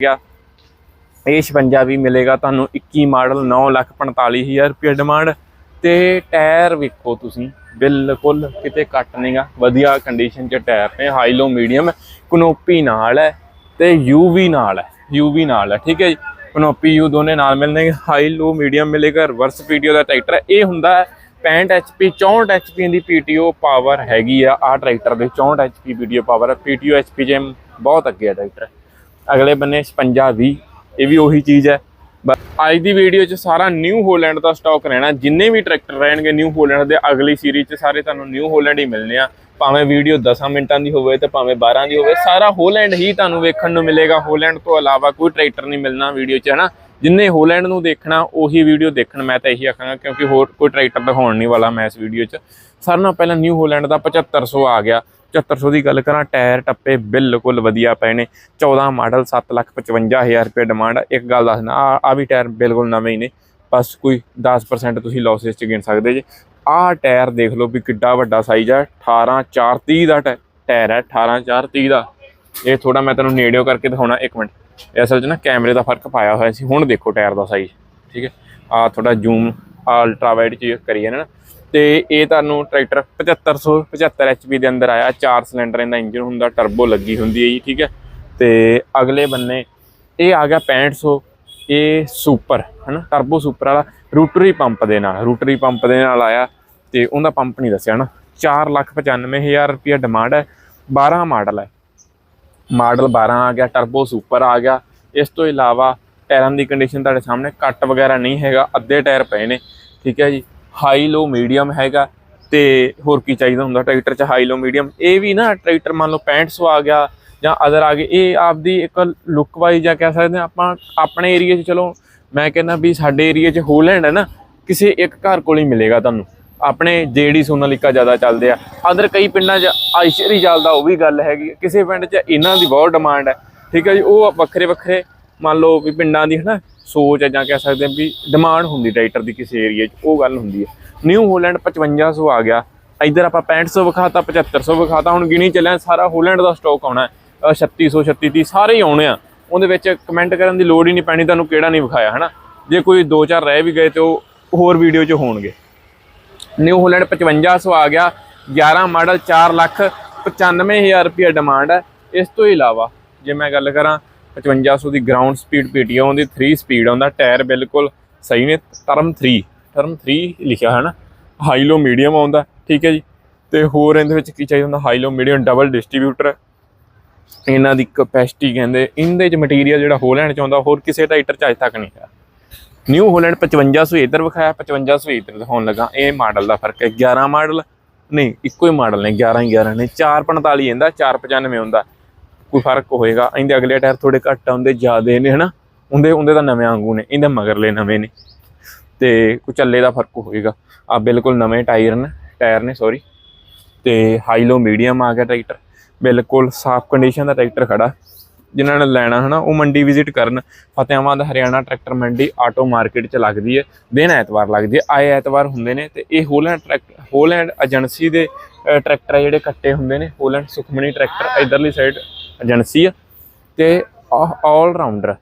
ਗਿਆ। ਇਹ 56 ਵੀ ਮਿਲੇਗਾ ਤੁਹਾਨੂੰ 21 ਮਾਡਲ 945000 ਰੁਪਏ ਡਿਮਾਂਡ ਤੇ ਟਾਇਰ ਵੇਖੋ ਤੁਸੀਂ, ਬਿਲਕੁਲ ਕਿਤੇ ਕੱਟ ਨਹੀਂਗਾ। ਵਧੀਆ ਕੰਡੀਸ਼ਨ ਚ ਟਾਇਰ ਨੇ ਹਾਈ ਲੋ ਮੀਡੀਅਮ ਕਨੋਪੀ ਨਾਲ ਹੈ ਤੇ ਯੂਵੀ ਨਾਲ ਹੈ ਯੂਵੀ ਨਾਲ ਹੈ, ਠੀਕ ਹੈ ਜੀ? ਕਨੋਪੀ ਯੂ ਦੋਨੇ ਨਾਲ ਮਿਲਣਗੇ ਹਾਈ ਲੋ ਮੀਡੀਅਮ ਮਿਲੇਗਾ ਰਿਵਰਸ ਪੀਟੀਓ ਦਾ ਟਰੈਕਟਰ ਇਹ ਹੁੰਦਾ ਹੈ 65 HP 64 HP ਦੀ PTO ਪਾਵਰ ਹੈਗੀ ਆ ਆ ਟਰੈਕਟਰ ਦੇ 64 HP PTO ਪਾਵਰ ਹੈ। PTO HP ਜੇ ਬਹੁਤ ਅੱਗੇ ਆ ਟਰੈਕਟਰ ਅਗਲੇ ਬੰਨੇ 56 20 ਇਹ ਵੀ ਉਹੀ ਚੀਜ਼ ਹੈ। ਬ- ਅੱਜ ਦੀ ਵੀਡੀਓ 'ਚ ਸਾਰਾ ਨਿਊ ਹੋਲੈਂਡ ਦਾ ਸਟਾਕ ਰਹਿਣਾ, ਜਿੰਨੇ ਵੀ ਟਰੈਕਟਰ ਰਹਿਣਗੇ ਨਿਊ ਹੋਲੈਂਡ ਦੇ, ਅਗਲੀ ਸੀਰੀਜ਼ 'ਚ ਸਾਰੇ ਤੁਹਾਨੂੰ ਨਿਊ ਹੋਲੈਂਡ ਹੀ ਮਿਲਨੇ ਆ। ਭਾਵੇਂ ਵੀਡੀਓ 10 ਮਿੰਟਾਂ ਦੀ ਹੋਵੇ ਤੇ ਭਾਵੇਂ 12 ਦੀ ਹੋਵੇ, ਸਾਰਾ ਹੋਲੈਂਡ ਹੀ ਤੁਹਾਨੂੰ ਵੇਖਣ ਨੂੰ ਮਿਲੇਗਾ। ਹੋਲੈਂਡ ਤੋਂ ਇਲਾਵਾ ਕੋਈ ਟਰੈਕਟਰ ਨਹੀਂ ਮਿਲਣਾ ਵੀਡੀਓ 'ਚ, ਹਨਾ? ਜਿੰਨੇ ਹੋਲੈਂਡ ਨੂੰ ਦੇਖਣਾ, ਉਹੀ ਵੀਡੀਓ ਦੇਖਣ, ਮੈਂ ਤਾਂ ਇਹੀ ਆਖਾਂਗਾ, ਕਿਉਂਕਿ ਹੋਰ ਕੋਈ ਟਰੈਕਟਰ ਦਿਖਾਉਣ ਨਹੀਂ ਵਾਲਾ ਮੈਂ ਇਸ ਵੀਡੀਓ 'ਚ। ਸਾਰਿਆਂ ਨਾਲੋਂ ਪਹਿਲਾਂ ਨਿਊ ਹੋਲੈਂਡ ਦਾ 7500 ਆ ਗਿਆ। 7500 ਦੀ ਗੱਲ ਕਰਾਂ, ਟਾਇਰ ਟੱਪੇ ਬਿਲਕੁਲ ਵਧੀਆ ਪਏ ਨੇ। 14 ਮਾਡਲ 755000 ਰੁਪਏ ਡਿਮਾਂਡ, ਇੱਕ ਗੱਲ ਦੱਸਣਾ ਆ ਆ ਵੀ ਟਾਇਰ ਬਿਲਕੁਲ ਨਵੇਂ ਹੀ ਨੇ। ਬਸ ਕੋਈ 10% ਤੁਸੀਂ ਲੌਸਸ ਚ ਗਿਣ ਸਕਦੇ ਜੇ। ਆਹ ਟਾਇਰ ਦੇਖ ਲਓ ਵੀ ਕਿੱਡਾ ਵੱਡਾ ਸਾਈਜ਼ ਹੈ 18430 ਦਾ ਟਾ- ਟਾਇਰ ਹੈ 18430 ਦਾ। ਇਹ ਥੋੜਾ ਮੈਂ ਤੈਨੂੰ ਨੇੜਿਓ ਕਰਕੇ ਦਿਖਾਉਣਾ, ਇੱਕ ਮਿੰਟ। ਇਹ ਅਸਲ 'ਚ ਨਾ ਕੈਮਰੇ ਦਾ ਫ਼ਰਕ ਪਾਇਆ ਹੋਇਆ ਸੀ, ਹੁਣ ਦੇਖੋ ਟਾਇਰ ਦਾ ਸਾਈਜ਼ ਠੀਕ ਹੈ? ਆ ਥੋੜਾ ਜ਼ੂਮ ਅਲਟਰਾ ਵਾਈਡ ਚ ਕਰੀਏ ਨਾ। ਤੇ ਇਹ ਤੁਹਾਨੂੰ ਟਰੈਕਟਰ 7500 75 HP ਦੇ ਅੰਦਰ ਆਇਆ। ਚਾਰ ਸਿਲੰਡਰ ਇਹਦਾ ਇੰਜਨ ਹੁੰਦਾ ਟਰਬੋ ਲੱਗੀ ਹੁੰਦੀ ਹੈ ਜੀ, ਠੀਕ ਹੈ? ਤੇ ਅਗਲੇ ਬੰਨੇ ਇਹ ਆ ਗਿਆ 6500 ਇਹ ਸੁਪਰ ਹਨਾ? ਟਰਬੋ ਸੁਪਰ ਵਾਲਾ ਰੂਟਰੀ ਪੰਪ ਦੇ ਨਾਲ, ਰੂਟਰੀ ਪੰਪ ਦੇ ਨਾਲ ਆਇਆ ਤੇ ਉਹਦਾ ਪੰਪ ਨਹੀਂ ਦੱਸਿਆ ਨਾ। 495000 ਰੁਪਇਆ ਡਿਮਾਂਡ ਹੈ 12 ਮਾਡਲ ਹੈ। ਮਾਡਲ 12 ਆ ਗਿਆ ਟਰਬੋ ਸੁਪਰ ਆ ਗਿਆ। ਇਸ ਤੋਂ ਇਲਾਵਾ ਟਾਇਰਾਂ ਦੀ ਕੰਡੀਸ਼ਨ ਤੁਹਾਡੇ ਸਾਹਮਣੇ ਕੱਟ ਵਗੈਰਾ ਨਹੀਂ ਹੈਗਾ, ਅੱਧੇ ਟਾਇਰ ਪਏ ਨੇ, ਠੀਕ ਹੈ ਜੀ? ਹਾਈ ਲੋ ਮੀਡੀਅਮ ਹੈਗਾ ਤੇ ਹੋਰ ਕੀ ਚਾਹੀਦਾ ਹੁੰਦਾ ਟਰੈਕਟਰ 'ਚ ਹਾਈ ਲੋ ਮੀਡੀਅਮ ਇਹ ਵੀ ਨਾ ਟਰੈਕਟਰ ਮੰਨ ਲਓ 6500 ਆ ਗਿਆ ਜਾਂ ਅਦਰ ਆ ਗਏ, ਇਹ ਆਪਦੀ ਇੱਕ ਲੁੱਕ ਵਾਈਜ਼ ਜਾਂ ਕਹਿ ਸਕਦੇ ਹਾਂ ਆਪਾਂ ਆਪਣੇ ਏਰੀਆ 'ਚ ਚਲੋ, ਮੈਂ ਕਹਿੰਦਾ ਵੀ ਸਾਡੇ ਏਰੀਆ 'ਚ ਹੋਲੈਂਡ ਹੈ ਨਾ, ਕਿਸੇ ਇੱਕ ਘਰ ਕੋਲ ਹੀ ਮਿਲੇਗਾ ਤੁਹਾਨੂੰ। ਆਪਣੇ ਜੇਡੀ ਸੋਨਾਲੀਕਾ ਜ਼ਿਆਦਾ ਚੱਲਦੇ ਆ। ਅਦਰ ਕਈ ਪਿੰਡਾਂ 'ਚ ਆਇਸ਼ਰੀ ਚੱਲਦਾ, ਉਹ ਵੀ ਗੱਲ ਹੈਗੀ ਕਿਸੇ ਪਿੰਡ 'ਚ ਇਹਨਾਂ ਦੀ ਬਹੁਤ ਡਿਮਾਂਡ ਹੈ। ਠੀਕ ਹੈ ਜੀ, ਉਹ ਵੱਖਰੇ ਵੱਖਰੇ ਮੰਨ ਲਓ ਵੀ ਪਿੰਡਾਂ ਦੀ ਹਨਾ ਸੋਚ ਹੈ ਜਾਂ ਕਹਿ ਸਕਦੇ ਹਾਂ ਵੀ ਡਿਮਾਂਡ ਹੁੰਦੀ ਟਰੈਕਟਰ ਦੀ ਕਿਸੇ ਏਰੀਆ 'ਚ, ਉਹ ਗੱਲ ਹੁੰਦੀ ਹੈ। ਨਿਊ ਹੋਲੈਂਡ 5500 ਆ ਗਿਆ। ਇੱਧਰ ਆਪਾਂ 6500 ਵਿਖਾਤਾ 7500 ਵਿਖਾਤਾ, ਹੁਣ ਗਿਣੀ ਚੱਲਿਆ ਸਾਰਾ ਹੋਲੈਂਡ ਦਾ ਸਟਾਕ ਆਉਣਾ ਹੈ। ਅਹ 3600 3630 ਸਾਰੇ ਹੀ ਆਉਣੇ ਆ। ਉਹਦੇ ਵਿੱਚ ਕਮੈਂਟ ਕਰਨ ਦੀ ਲੋੜ ਹੀ ਨਹੀਂ ਪੈਣੀ, ਤੁਹਾਨੂੰ ਕਿਹੜਾ ਨਹੀਂ ਵਿਖਾਇਆ, ਹਨਾ? ਜੇ ਕੋਈ ਦੋ ਚਾਰ ਰਹਿ ਵੀ ਗਏ ਤੇ ਉਹ ਹੋਰ ਵੀਡੀਓ 'ਚ ਹੋਣਗੇ। ਨਿਊ ਹੋਲੈਂਡ 5500 ਆ ਗਿਆ। 11 ਮਾਡਲ 4 ਲੱਖ 95000 ਰੁਪਏ ਡਿਮਾਂਡ ਹੈ। ਇਸ ਤੋਂ ਇਲਾਵਾ ਜੇ ਮੈਂ ਗੱਲ ਕਰਾਂ 5500 ਦੀ ਗਰਾਊਂਡ ਸਪੀਡ ਪੀਟੀਓ ਆਉਂਦੀ 3 ਸਪੀਡ ਆਉਂਦਾ ਟਾਇਰ ਬਿਲਕੁਲ ਸਹੀ ਨੇ ਟਰਮ 3 ਟਰਮ 3 ਲਿਖਿਆ ਹੈ ਨਾ ਹਾਈ ਲੋ ਮੀਡੀਅਮ ਆਉਂਦਾ ਠੀਕ ਹੈ ਜੀ। ਤੇ ਹੋਰ ਇਹਦੇ ਵਿੱਚ ਕੀ ਚਾਹੀਦਾ ਹੁੰਦਾ high low medium double distributor ਇਹਨਾਂ ਦੀ ਕਪੈਸਿਟੀ ਕਹਿੰਦੇ, ਇਹਦੇ ਚ ਮਟੀਰੀਅਲ ਜਿਹੜਾ ਹੋਲੈਂਡ ਚ ਆਉਂਦਾ, ਹੋਰ ਕਿਸੇ ਟਾਈਟਰ ਚ ਅਜੇ ਤੱਕ ਨਹੀਂ ਹੈ ਨਿਊ ਹੋਲੈਂਡ 5500 ਇੱਧਰ ਵਿਖਾਇਆ 5500 ਇੱਧਰ ਦਿਖਾਉਣ ਲੱਗਾ, ਇਹ ਮਾਡਲ ਦਾ ਫ਼ਰਕ ਹੈ 11 ਮਾਡਲ ਨਹੀਂ, ਇੱਕੋ ਹੀ ਮਾਡਲ ਨੇ 11 ਹੀ 11 ਨੇ 445 ਇਹਦਾ 495 ਹੁੰਦਾ। ਕੋਈ ਫ਼ਰਕ ਹੋਏਗਾ, ਇਹਦੇ ਅਗਲੇ ਟਾਇਰ ਥੋੜੇ ਘੱਟ ਆਉਂਦੇ ਜ਼ਿਆਦੇ ਨੇ, ਹਨਾ? ਉਹਦੇ ਉਹਦੇ ਤਾਂ ਨਵੇਂ ਵਾਂਗੂ ਨੇ, ਇਹਦੇ ਮਗਰਲੇ ਨਵੇਂ ਨੇ। ਤੇ ਕੁ ਚੱਲੇ ਦਾ ਫ਼ਰਕ ਹੋਏਗਾ। ਆ ਬਿਲਕੁਲ ਨਵੇਂ ਟਾਇਰ ਨੇ ਟਾਇਰ ਨੇ ਸੌਰੀ ਤੇ ਹਾਈ ਲੋ ਮੀਡੀਅਮ ਆ ਗਿਆ ਟਰੈਕਟਰ ਬਿਲਕੁਲ ਸਾਫ਼ ਕੰਡੀਸ਼ਨ ਦਾ ਟਰੈਕਟਰ ਖੜਾ। ਜਿਨ੍ਹਾਂ ਨੇ ਲੈਣਾ, ਹਨਾ, ਉਹ ਮੰਡੀ ਵਿਜ਼ਿਟ ਕਰਨ। ਫਤਿਆਬਾਦ ਹਰਿਆਣਾ ਟਰੈਕਟਰ ਮੰਡੀ ਆਟੋ ਮਾਰਕੀਟ 'ਚ ਲੱਗਦੀ ਹੈ। ਦਿਨ ਐਤਵਾਰ ਲੱਗਦੀ ਹੈ। ਆਏ ਐਤਵਾਰ ਹੁੰਦੇ ਨੇ ਤੇ ਇਹ ਹੋਲੈਂਡ ਟਰੈਕਟਰ ਹੋਲੈਂਡ ਏਜੰਸੀ ਦੇ ਟਰੈਕਟਰ ਆ ਜਿਹੜੇ ਕੱਟੇ ਹੁੰਦੇ ਨੇ। ਹੋਲੈਂਡ ਸੁਖਮਣੀ ਟਰੈਕਟਰ ਇਧਰਲੀ ਸਾਈਡ ਏਜੰਸੀ ਆ ਤੇ ਆਲ ਰਾਊਂਡਰ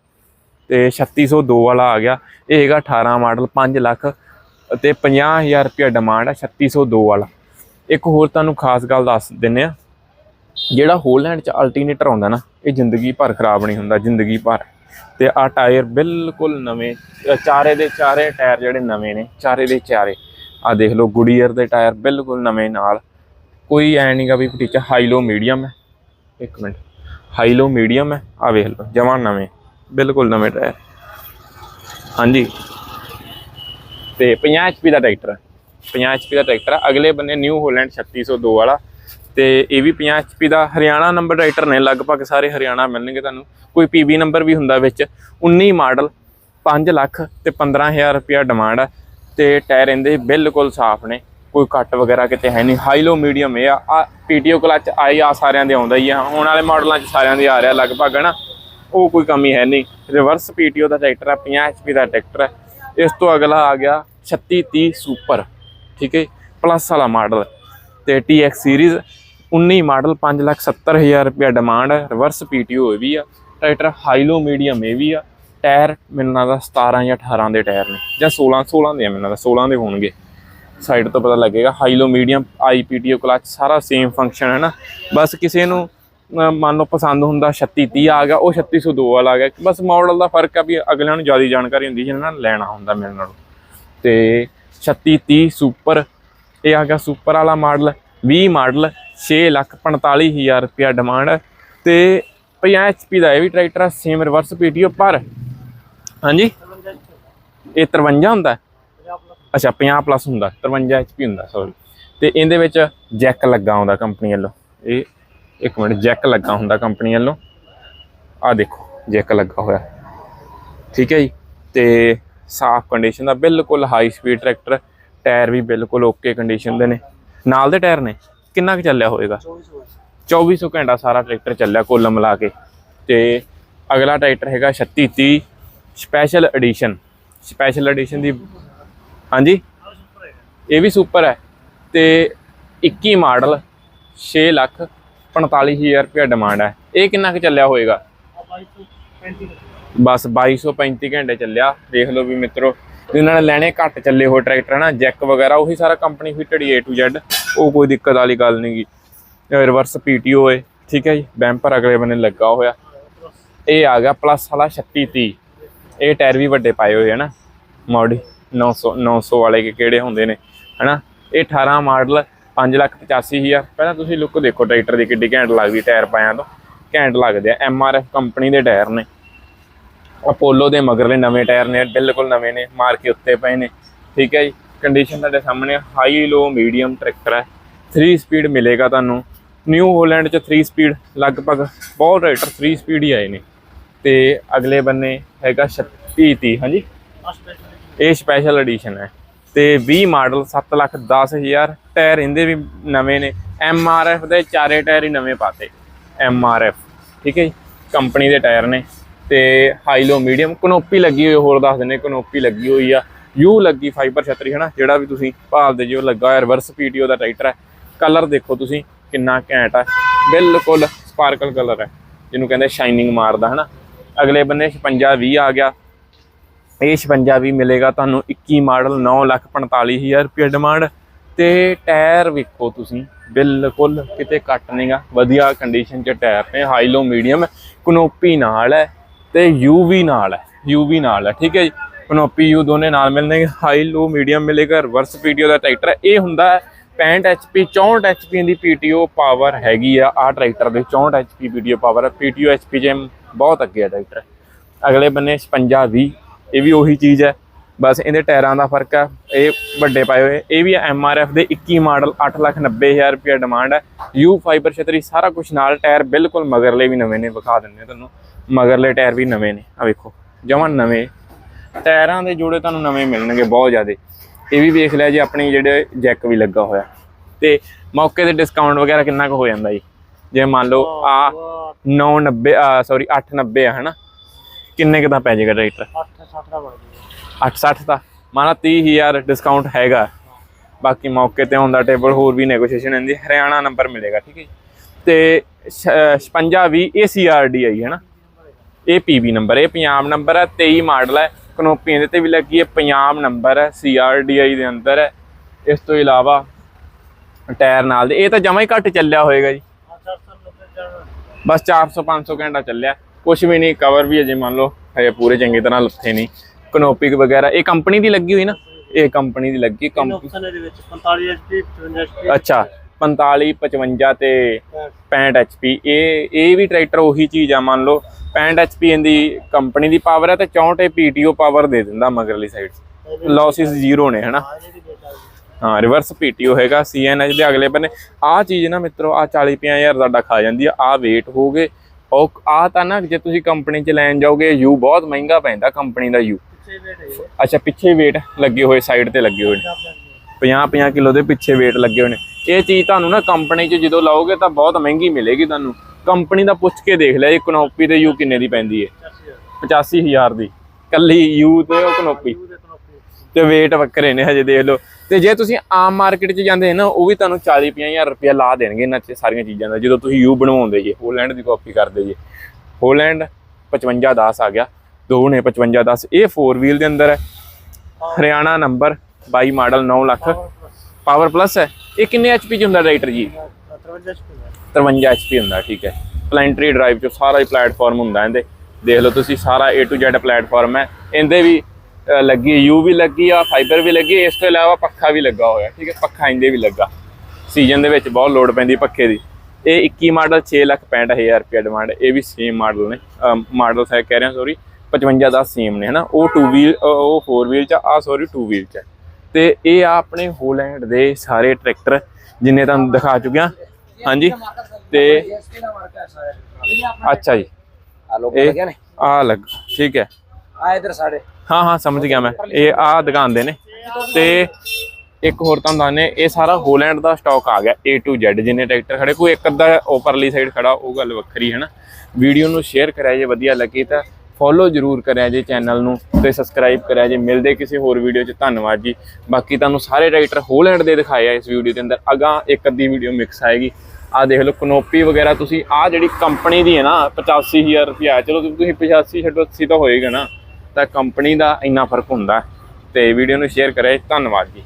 ਤੇ 3602 ਵਾਲਾ ਆ ਗਿਆ। ਇਹ ਹੈਗਾ 18 ਮਾਡਲ 5 ਲੱਖ ਤੇ 50000 ਰੁਪਏ ਡਿਮਾਂਡ ਹੈ 3602 ਵਾਲਾ। ਇੱਕ ਹੋਰ ਤੁਹਾਨੂੰ ਖਾਸ ਗੱਲ ਦੱਸ ਦਿੰਨੇ ਆ। ਜਿਹੜਾ ਹੋਲੈਂਡ ਚ ਅਲਟਰਨੇਟਰ ਆਉਂਦਾ ਨਾ, ਇਹ ਜ਼ਿੰਦਗੀ ਭਰ ਖਰਾਬ ਨਹੀਂ ਹੁੰਦਾ, ਜ਼ਿੰਦਗੀ ਭਰ। ਤੇ ਆ ਟਾਇਰ ਬਿਲਕੁਲ ਨਵੇਂ, ਚਾਰੇ ਦੇ ਚਾਰੇ ਟਾਇਰ ਜਿਹੜੇ ਨਵੇਂ ਨੇ, ਚਾਰੇ ਦੇ ਚਾਰੇ। ਆ ਦੇਖ ਲਓ ਗੁਡੀਅਰ ਦੇ ਟਾਇਰ ਬਿਲਕੁਲ ਨਵੇਂ ਨਾਲ। ਕੋਈ ਐ ਨਹੀਂਗਾ ਵੀ ਟੀਚਾ ਹਾਈ ਲੋ ਮੀਡੀਅਮ ਹੈ ਇੱਕ ਮਿੰਟ। ਹਾਈ ਲੋ ਮੀਡੀਅਮ ਹੈ। ਆ ਵੇਖ ਲਓ, ਜਮਾਂ ਨਵੇਂ, ਬਿਲਕੁਲ ਨਵੇਂ ਟਾਇਰ ਹਾਂਜੀ। ਤੇ 50 HP ਦਾ ਟਰੈਕਟਰ ਹੈ। 50 HP ਦਾ ਟਰੈਕਟਰ ਅਗਲੇ ਬੰਨੇ ਨਿਊ ਹੋਲੈਂਡ 3602 ਵਾਲਾ। ਤੇ ਇਹ ਵੀ 50 HP ਦਾ ਹਰਿਆਣਾ ਨੰਬਰ ਟਰੈਕਟਰ ਨੇ। ਲਗਭਗ ਸਾਰੇ ਹਰਿਆਣਾ ਮਿਲਣਗੇ ਤੁਹਾਨੂੰ। ਕੋਈ PB ਨੰਬਰ ਵੀ ਹੁੰਦਾ ਵਿੱਚ। 19 ਮਾਡਲ 5 ਲੱਖ ਤੇ 15000 ਰੁਪਿਆ ਡਿਮਾਂਡ ਹੈ। ਤੇ ਟਾਇਰ ਇਹਦੇ ਬਿਲਕੁਲ ਸਾਫ਼ ਨੇ। ਕੋਈ ਕੱਟ ਵਗੈਰਾ ਕਿਤੇ ਹੈ ਨਹੀਂ। ਹਾਈ ਲੋ ਮੀਡੀਅਮ ਇਹ ਆ। ਆ PTO ਕਲਚ ਆਈ, ਆ ਸਾਰਿਆਂ ਦੇ ਆਉਂਦਾ ਹੀ ਆ। ਹੁਣ ਵਾਲੇ ਮਾਡਲਾਂ 'ਚ ਸਾਰਿਆਂ ਦੇ ਆ ਰਿਹਾ ਲਗਭਗ, ਹਨਾ? ਉਹ ਕੋਈ ਕਮੀ ਹੈ ਨਹੀਂ। ਰਿਵਰਸ PTO ਦਾ ਟਰੈਕਟਰ ਹੈ 50 HP ਦਾ ਟਰੈਕਟਰ ਹੈ ਇਸ ਤੋਂ ਅਗਲਾ ਆ ਗਿਆ 3630 ਸੁਪਰ ਠੀਕ ਹੈ ਪਲੱਸ ਵਾਲਾ ਮਾਡਲ ਤੇ TX ਸੀਰੀਜ਼ 19 ਮਾਡਲ 570000 ਰੁਪਏ ਡਿਮਾਂਡ ਹੈ ਰਿਵਰਸ PTO ਇਹ ਵੀ ਆ। ਟਰੈਕਟਰ ਹਾਈ ਲੋ ਮੀਡੀਅਮ ਇਹ ਵੀ ਆ। ਟਾਇਰ ਮੈਨੂੰ ਲੱਗਦਾ 17 ਜਾਂ 18 ਦੇ ਟਾਇਰ ਨੇ। ਜਾਂ 16 16 ਦੇ ਆ, ਮੈਨੂੰ ਲੱਗਦਾ। 16 ਦੇ ਹੋਣਗੇ। ਸਾਈਡ ਤੋਂ ਪਤਾ ਲੱਗੇਗਾ। High low medium IPTO clutch ਸਾਰਾ ਸੇਮ ਫੰਕਸ਼ਨ ਹੈ ਨਾ। ਬਸ ਕਿਸੇ ਨੂੰ ਮੰਨ ਲਓ ਪਸੰਦ ਹੁੰਦਾ 3630 ਆ ਗਿਆ, ਉਹ 3602 ਵਾਲਾ ਆ ਗਿਆ। ਬਸ ਮਾਡਲ ਦਾ ਫ਼ਰਕ ਆ ਵੀ ਅਗਲਿਆਂ ਨੂੰ ਜ਼ਿਆਦਾ ਜਾਣਕਾਰੀ ਹੁੰਦੀ ਜਿਹਨਾਂ ਨੇ, ਲੈਣਾ ਹੁੰਦਾ ਮੇਰੇ ਨਾਲੋਂ। ਤੇ 3630 ਸੁਪਰ ਇਹ ਆ ਗਿਆ ਸੁਪਰ ਵਾਲਾ ਮਾਡਲ 20 ਮਾਡਲ 6 ਲੱਖ 45000 ਰੁਪਿਆ ਡਿਮਾਂਡ ਤੇ 50 HP ਦਾ ਇਹ ਵੀ ਟਰੈਕਟਰ ਆ ਸੇਮ ਰਿਵਰਸ ਪੀਟੀਓ ਪਰ ਹਾਂਜੀ, ਇਹ 53 ਹੁੰਦਾ। ਅੱਛਾ 50 ਪਲੱਸ ਹੁੰਦਾ 53 HP ਹੁੰਦਾ ਸੌਰੀ ਤੇ ਇਹਦੇ ਵਿੱਚ ਜੈਕ ਲੱਗਾ ਆਉਂਦਾ ਕੰਪਨੀ ਵੱਲੋਂ। ਇਹ ਇੱਕ ਮਿੰਟ, ਜੈਕ ਲੱਗਾ ਹੁੰਦਾ ਕੰਪਨੀ ਵੱਲੋਂ। ਆ ਦੇਖੋ, ਜੈਕ ਲੱਗਾ ਹੋਇਆ। ਠੀਕ ਹੈ ਜੀ? ਤੇ ਸਾਫ਼ ਕੰਡੀਸ਼ਨ ਦਾ ਬਿਲਕੁਲ ਹਾਈ ਸਪੀਡ ਟਰੈਕਟਰ ਟਾਇਰ ਵੀ ਬਿਲਕੁਲ ਓਕੇ ਕੰਡੀਸ਼ਨ ਦੇ ਨੇ। ਨਾਲ ਦੇ ਟਾਇਰ ਨੇ? ਕਿੰਨਾ ਕੁ ਚੱਲਿਆ ਹੋਵੇਗਾ? 2400 ਘੰਟਾ ਸਾਰਾ ਟਰੈਕਟਰ ਚੱਲਿਆ ਕੁੱਲ ਮਿਲਾ ਕੇ। ਤੇ ਅਗਲਾ ਟਰੈਕਟਰ ਹੈਗਾ 3630 ਸਪੈਸ਼ਲ ਐਡੀਸ਼ਨ ਸਪੈਸ਼ਲ ਐਡੀਸ਼ਨ ਦੀ ਹਾਂਜੀ। ਇਹ ਵੀ ਸੁਪਰ ਹੈ। ਤੇ 21 ਮਾਡਲ 6 ਲੱਖ 45000 ਰੁਪਏ ਡਿਮਾਂਡ ਹੈ। ਇਹ ਕਿੰਨਾ ਕੁ ਚੱਲਿਆ ਹੋਏਗਾ? ਬਸ 2235 ਘੰਟੇ ਚੱਲਿਆ। ਦੇਖ ਲਓ ਵੀ ਮਿੱਤਰੋ ਜਿਨ੍ਹਾਂ ਨੇ ਲੈਣੇ ਘੱਟ ਚੱਲੇ ਹੋਏ ਟਰੈਕਟਰ ਨਾ ਜੈਕ ਵਗੈਰਾ, ਉਹੀ ਸਾਰਾ ਕੰਪਨੀ ਫਿਟਡ ਹੀ A to Z ਉਹ ਕੋਈ ਦਿੱਕਤ ਵਾਲੀ ਗੱਲ ਨਹੀਂ ਗਈ ਰਿਵਰਸ ਪੀਟੀਓ ਹੈ ਠੀਕ ਹੈ ਜੀ? ਬੈਂਪਰ ਅਗਲੇ ਬੰਨੇ ਲੱਗਾ ਹੋਇਆ। ਇਹ ਆ ਗਿਆ ਪਲੱਸ ਵਾਲਾ 3630 ਇਹ ਟਾਇਰ ਵੀ ਵੱਡੇ ਪਾਏ ਹੋਏ ਹੈ ਨਾ ਮੋਡੀ 900 900 ਵਾਲੇ ਕਿਹੜੇ ਹੁੰਦੇ ਨੇ, ਹਨਾ? ਇਹ 18 ਮਾਡਲ 585000 ਪਹਿਲਾਂ ਤੁਸੀਂ ਲੁੱਕ ਦੇਖੋ, ਟਰੈਕਟਰ ਦੀ ਕਿੱਡੀ ਘੈਂਟ ਲੱਗਦੀ ਟਾਇਰ ਪਾਇਆਂ ਤੋਂ। ਘੈਂਟ ਲੱਗਦੇ ਆ। ਐਮਆਰਐਫ ਕੰਪਨੀ ਦੇ ਟਾਇਰ ਨੇ। ਅਪੋਲੋ ਦੇ ਮਗਰਲੇ ਨਵੇਂ ਟਾਇਰ ਨੇ, ਬਿਲਕੁਲ ਨਵੇਂ ਨੇ ਮਾਰ ਕੇ ਉੱਤੇ ਪਏ ਨੇ। ਠੀਕ ਹੈ ਜੀ? ਕੰਡੀਸ਼ਨ ਤੁਹਾਡੇ ਸਾਹਮਣੇ ਹਾਈ ਲੋ ਮੀਡੀਅਮ ਟਰੈਕਟਰ ਹੈ 3 ਸਪੀਡ ਮਿਲੇਗਾ ਤੁਹਾਨੂੰ। ਨਿਊ ਹੋਲੈਂਡ ਚ 3 ਸਪੀਡ ਲਗਭਗ ਬਹੁਤ ਟਰੈਕਟਰ 3 ਸਪੀਡ ਹੀ ਆਏ ਨੇ। ਤੇ ਅਗਲੇ ਬੰਨੇ ਹੈਗਾ 3630 ਹਾਂਜੀ? ਇਹ ਸਪੈਸ਼ਲ ਐਡੀਸ਼ਨ ਹੈ। ਤੇ 20 ਮਾਡਲ 7 ਲੱਖ 10000 ਟਾਇਰ ਇਹਦੇ ਵੀ ਨਵੇਂ ਨੇ। ਐਮ ਆਰ ਐਫ ਦੇ ਚਾਰੇ ਟਾਇਰ ਹੀ ਨਵੇਂ ਪਾਤੇ। ਐਮ ਆਰ ਐਫ ਠੀਕ ਹੈ ਜੀ? ਕੰਪਨੀ ਦੇ ਟਾਇਰ ਨੇ। ਤੇ ਹਾਈ ਲੋ ਮੀਡੀਅਮ ਕਨੋਪੀ ਲੱਗੀ ਹੋਈ ਹੋਰ ਦੱਸ ਦਿੰਦੇ ਕਨੋਪੀ ਲੱਗੀ ਹੋਈ ਆ। ਯੂ ਲੱਗੀ ਫਾਈਬਰ ਛਤਰੀ ਹੈ ਨਾ ਜਿਹੜਾ ਵੀ ਤੁਸੀਂ ਭਾਲਦੇ ਜਿਓ, ਲੱਗਾ ਹੋਇਆ ਰਿਵਰਸ ਪੀਟੀਓ ਦਾ ਟਰੈਕਟਰ ਹੈ। ਕਲਰ ਦੇਖੋ ਤੁਸੀਂ, ਕਿੰਨਾ ਘੈਂਟ ਹੈ ਬਿਲਕੁਲ ਸਪਾਰਕਲ ਕਲਰ ਹੈ। ਜਿਹਨੂੰ ਕਹਿੰਦੇ ਸ਼ਾਈਨਿੰਗ ਮਾਰਦਾ ਹੈ ਨਾ ਅਗਲੇ ਬੰਨੇ 56 20 ਆ ਗਿਆ। ਇਹ 56 ਵੀ ਮਿਲੇਗਾ ਤੁਹਾਨੂੰ 21 ਮਾਡਲ 9 ਲੱਖ 45000 ਰੁਪਏ ਡਿਮਾਂਡ ਤੇ ਟਾਇਰ ਵੇਖੋ ਤੁਸੀਂ, ਬਿਲਕੁਲ ਕਿਤੇ ਕੱਟ ਨਹੀਂਗਾ, ਵਧੀਆ ਕੰਡੀਸ਼ਨ ਚ ਟਾਇਰ ਨੇ ਹਾਈ ਲੋ ਮੀਡੀਅਮ ਕਨੋਪੀ ਨਾਲ ਹੈ ਤੇ ਯੂ ਵੀ ਨਾਲ ਹੈ ਯੂ ਵੀ ਨਾਲ ਹੈ, ਠੀਕ ਹੈ ਜੀ। ਕਨੋਪੀ ਯੂ ਦੋਨੇ ਨਾਲ ਮਿਲਣਗੇ ਹਾਈ ਲੋ ਮੀਡੀਅਮ ਮਿਲੇਗਾ ਰਿਵਰਸ ਪੀਟੀਓ ਦਾ ਟਰੈਕਟਰ ਇਹ ਹੁੰਦਾ ਹੈ 65 HP 64 HP ਦੀ PTO ਪਾਵਰ ਹੈਗੀ ਆ ਆ ਟਰੈਕਟਰ ਦੇ 64 HP PTO ਪਾਵਰ ਹੈ। PTO, HP ਜੇ ਬਹੁਤ ਅੱਗੇ ਆ ਟਰੈਕਟਰ ਅਗਲੇ ਬੰਨੇ 56 20 ਇਹ ਵੀ ਉਹੀ ਚੀਜ਼ ਹੈ। ਬਸ ਇਹਦੇ ਟਾਇਰਾਂ ਦਾ ਫ਼ਰਕ ਆ ਇਹ ਵੱਡੇ ਪਾਏ ਹੋਏ। ਇਹ ਵੀ ਐਮਆਰਐਫ ਦੇ 21 ਮਾਡਲ 890000 ਰੁਪਏ ਡਿਮਾਂਡ ਹੈ। ਯੂ ਫਾਈਬਰ ਛਤਰੀ ਸਾਰਾ ਕੁਝ ਨਾਲ ਟਾਇਰ ਬਿਲਕੁਲ ਮਗਰਲੇ ਵੀ ਨਵੇਂ ਨੇ ਵਿਖਾ ਦਿੰਦੇ ਆ ਤੁਹਾਨੂੰ। ਮਗਰਲੇ ਟਾਇਰ ਵੀ ਨਵੇਂ ਨੇ। ਆ ਵੇਖੋ ਜਮਾਂ ਨਵੇਂ। ਟਾਇਰਾਂ ਦੇ ਜੋੜੇ ਤੁਹਾਨੂੰ ਨਵੇਂ ਮਿਲਣਗੇ ਬਹੁਤ ਜ਼ਿਆਦੇ। ਇਹ ਵੀ ਵੇਖ ਲਿਆ ਜੀ ਆਪਣੀ ਜਿਹੜੇ ਜੈਕ ਵੀ ਲੱਗਾ ਹੋਇਆ। ਤੇ ਮੌਕੇ ਤੇ ਡਿਸਕਾਊਂਟ ਵਗੈਰਾ ਕਿੰਨਾ ਕੁ ਹੋ ਜਾਂਦਾ ਜੀ? ਜੇ ਮੰਨ ਲਓ ਆ 990 ਸੌਰੀ 890 ਆ ਹਨਾ? ਕਿੰਨੇ ਕੁ ਦਾ ਪੈ ਜਾਏਗਾ ਟਰੈਕਟਰ? 860 ਦਾ ਮਾਨਾ 30000 ਡਿਸਕਾਊਂਟ ਹੈਗਾ। ਬਾਕੀ ਮੌਕੇ ਤੇ ਆਉਂਦਾ ਟੇਬਲ ਹੋਰ ਵੀ ਨੈਗੋਸ਼ੀਏਸ਼ਨ ਹੁੰਦੀ। ਹਰਿਆਣਾ ਨੰਬਰ ਮਿਲੇਗਾ ਠੀਕ ਹੈ ਤੇ 5620 ਇਹ ਸੀਆਰਡੀ ਆਈ ਹੈ ਨਾ? ਇਹ ਪੀਬੀ ਨੰਬਰ ਇਹ ਪੰਜਾਬ ਨੰਬਰ ਹੈ 23 ਮਾਡਲ ਹੈ। ਕਨੋਪੀ ਇਹਦੇ ਤੇ ਵੀ ਲੱਗੀ ਹੈ ਪੰਜਾਬ ਨੰਬਰ ਹੈ ਸੀਆਰਡੀਆਈ ਦੇ ਅੰਦਰ ਹੈ। ਇਸ ਤੋਂ ਇਲਾਵਾ ਟਾਇਰ ਨਾਲ ਦੇ। ਇਹ ਤਾਂ ਜਮਾ ਹੀ ਘੱਟ ਚੱਲਿਆ ਹੋਏਗਾ ਜੀ। ਬਸ 400 500 ਘੰਟਾ ਚੱਲਿਆ। ਕੁਝ ਵੀ ਨਹੀਂ ਕਵਰ ਵੀ ਅਜੇ ਮੰਨ ਲਓ ਹਜੇ ਪੂਰੇ ਚੰਗੀ ਤਰ੍ਹਾਂ ਲੱਥੇ ਨਹੀਂ। ਕਨੋਪੀ ਵਗੈਰਾ ਇਹ ਕੰਪਨੀ ਦੀ ਲੱਗੀ ਹੋਈ ਨਾ? ਇਹ ਕੰਪਨੀ ਦੀ ਲੱਗੀ ਕੰਪਨੀ ਦੇ ਵਿੱਚ? 45 HP 55 HP? ਅੱਛਾ 45 55 ਤੇ 65 HP ਇਹ ਇਹ ਵੀ ਟਰੈਕਟਰ ਉਹੀ ਚੀਜ਼ ਆ ਮੰਨ ਲਓ 65 HP ਇਹਦੀ ਕੰਪਨੀ ਦੀ ਪਾਵਰ ਹੈ ਤੇ 64 PTO ਪਾਵਰ ਦੇ ਦਿੰਦਾ ਮਗਰਲੀ ਸਾਈਡ ਲਾਸਿਸ ਜ਼ੀਰੋ ਨੇ ਹਨਾ? ਦੀ ਹਾਂ ਰਿਵਰਸ ਪੀਟੀਓ ਹੈਗਾ ਸੀਐਨਐਚ ਦੇ ਅਗਲੇ ਬੰਨੇ। ਆਹ ਚੀਜ਼ ਨਾ ਮਿੱਤਰੋ ਆ 40 ਹਜ਼ਾਰ ਤੁਹਾਡਾ ਖਾ ਜਾਂਦੀ ਆ ਆ weight ਹੋਗੇ ਉਹ ਆ ਤਾਂ ਨਾ ਜੇ ਤੁਸੀਂ ਕੰਪਨੀ ਚ ਲੈਣ ਜਾਓਗੇ ਯੂ ਬਹੁਤ ਮਹਿੰਗਾ ਪੈਂਦਾ ਕੰਪਨੀ ਦਾ ਯੂ ਅੱਛਾ, ਪਿੱਛੇ weight ਲੱਗੇ ਹੋਏ ਸਾਈਡ ਤੇ ਲੱਗੇ ਹੋਏ ਨੇ। 50 50 ਕਿਲੋ ਦੇ ਪਿੱਛੇ weight ਲੱਗੇ ਹੋਏ ਨੇ। ਇਹ ਚੀਜ਼ ਤੁਹਾਨੂੰ ਨਾ ਕੰਪਨੀ 'ਚ ਜਦੋਂ ਲਾਓਗੇ ਤਾਂ ਬਹੁਤ ਮਹਿੰਗੀ ਮਿਲੇਗੀ ਤੁਹਾਨੂੰ। ਕੰਪਨੀ ਦਾ ਪੁੱਛ ਕੇ ਦੇਖ ਲਿਆ ਇਹ ਕਨੋਪੀ ਤੇ ਯੂ ਕਿੰਨੇ ਦੀ ਪੈਂਦੀ ਹੈ? 85000 ਦੀ। ਕੱਲੀ ਯੂ ਤੇ ਉਹ ਕਨੋਪੀ। ਤੇ weight ਵੱਖਰੇ ਨੇ, ਹਜੇ ਦੇਖ ਲਓ। ਤੇ ਜੇ ਤੁਸੀਂ ਆਮ ਮਾਰਕੀਟ 'ਚ ਜਾਂਦੇ ਨਾ ਉਹ ਵੀ ਤੁਹਾਨੂੰ 40 ਹਜ਼ਾਰ ਰੁਪਇਆ ਲਾ ਦੇਣਗੇ ਇਹਨਾਂ 'ਚ ਸਾਰੀਆਂ ਚੀਜ਼ਾਂ ਦਾ। ਜਦੋਂ ਤੁਸੀਂ ਯੂ ਬਣਵਾਉਂਦੇ ਜੇ ਹੋਲੈਂਡ ਦੀ ਕਾਪੀ ਕਰਦੇ ਜੇ। ਹੋਲੈਂਡ 5510 ਆ ਗਿਆ ਦੋ ਨੇ 5510 ਇਹ 4 ਵੀਲ ਦੇ ਅੰਦਰ ਹੈ। Haryana number 22 model 9 lakh. Power plus ਹੈ। ਇਹ ਕਿੰਨੇ ਐਚਪੀ ਚ ਹੁੰਦਾ ਟਰੈਕਟਰ ਜੀ? 53 HP ਹੈ 53 ਐਚਪੀ ਹੁੰਦਾ ਠੀਕ ਹੈ। ਪਲੈਂਟਰੀ ਡਰਾਈਵ ਚ ਸਾਰਾ ਹੀ ਪਲੇਟਫਾਰਮ ਹੁੰਦਾ ਇਹਦੇ। ਦੇਖ ਲਓ ਤੁਸੀਂ ਸਾਰਾ A to Z ਪਲੇਟਫਾਰਮ ਹੈ। ਇਹਦੇ ਵੀ ਲੱਗੀ ਯੂ ਵੀ ਲੱਗੀ ਆ ਫਾਈਬਰ ਵੀ ਲੱਗੀ ਇਸ ਤੋਂ ਇਲਾਵਾ ਪੱਖਾ ਵੀ ਲੱਗਾ ਹੋਇਆ ਠੀਕ ਹੈ? ਪੱਖਾ ਇਹਦੇ ਵੀ ਲੱਗਾ। ਸੀਜ਼ਨ ਦੇ ਵਿੱਚ ਬਹੁਤ ਲੋਡ ਪੈਂਦੀ ਪੱਖੇ ਦੀ। ਇਹ 21 ਮਾਡਲ 6,65,000 ਰੁਪਏ ਡਿਮਾਂਡ ਇਹ ਵੀ ਸੇਮ ਮਾਡਲ ਨੇ। ਮਾਡਲ ਸੈ ਕਹਿ ਰਿਹਾ ਸੌਰੀ 55 ਦਾ ਸੇਮ ਨੇ ਹਨਾ? ਉਹ 2 ਵੀਲ ਉਹ 4 ਵੀਲ ਚ ਆ ਸੌਰੀ 2 ਵੀਲ ਚ ਹੈ। ਤੇ ਇਹ ਆ ਆਪਣੇ ਹੋਲੈਂਡ ਦੇ ਸਾਰੇ ਟਰੈਕਟਰ ਜਿੰਨੇ ਤੁਹਾਨੂੰ ਦਿਖਾ ਚੁੱਕਿਆ। ਹਾਂਜੀ? ਤੇ ਅੱਛਾ ਜੀ। ਆ ਲੋਕ ਲੱਗਿਆ ਨੇ? ਆ ਲੱਗ ਠੀਕ ਹੈ। ਆ ਇਧਰ ਸਾਡੇ। ਹਾਂ ਹਾਂ, ਸਮਝ ਗਿਆ ਮੈਂ। ਇਹ ਆ ਦੁਕਾਨ ਦੇ ਨੇ। ਤੇ ਇੱਕ ਹੋਰ ਤੁਹਾਨੂੰ ਦੱਸਨੇ ਇਹ ਸਾਰਾ ਹੋਲੈਂਡ ਦਾ ਸਟਾਕ ਆ ਗਿਆ, A to Z ਜਿੰਨੇ ਟਰੈਕਟਰ ਖੜੇ, ਕੋਈ ਇੱਕ ਅੱਧਾ ਉਪਰਲੀ ਸਾਈਡ ਖੜਾ, ਉਹ ਗੱਲ ਵੱਖਰੀ ਹੈ ਨਾ। ਵੀਡੀਓ ਨੂੰ ਸ਼ੇਅਰ ਕਰਿਆ ਜੇ ਵਧੀਆ ਲੱਗੀ ਤਾਂ ਫੋਲੋ ਜਰੂਰ ਕਰਿਆ ਜੇ ਚੈਨਲ ਨੂੰ ਤੇ ਸਬਸਕ੍ਰਾਈਬ ਕਰਿਆ ਜੇ। ਮਿਲਦੇ ਕਿਸੇ ਹੋਰ ਵੀਡੀਓ 'ਚ। ਧੰਨਵਾਦ ਜੀ। ਬਾਕੀ ਤੁਹਾਨੂੰ ਸਾਰੇ ਟਰੈਕਟਰ ਹੋਲੈਂਡ ਦੇ ਦਿਖਾਏ ਆ ਇਸ ਵੀਡੀਓ ਦੇ ਅੰਦਰ। ਅਗਾਂ ਇੱਕ ਅੱਧੀ ਵੀਡੀਓ ਮਿਕਸ ਆਏਗੀ। ਆ ਦੇਖ ਲਓ ਕਨੋਪੀ ਵਗੈਰਾ ਤੁਸੀਂ ਆ ਜਿਹੜੀ ਕੰਪਨੀ ਦੀ ਹੈ ਨਾ 85000 ਰੁਪਿਆ ਚਲੋ, ਤੁਸੀਂ 85 ਛੱਡੋ 80 ਤਾਂ ਹੋਏਗਾ ਨਾ। ਤਾਂ ਕੰਪਨੀ ਦਾ ਇੰਨਾ ਫ਼ਰਕ ਹੁੰਦਾ ਤੇ ਵੀਡੀਓ ਨੂੰ ਸ਼ੇਅਰ ਕਰਿਆ ਧੰਨਵਾਦ ਜੀ।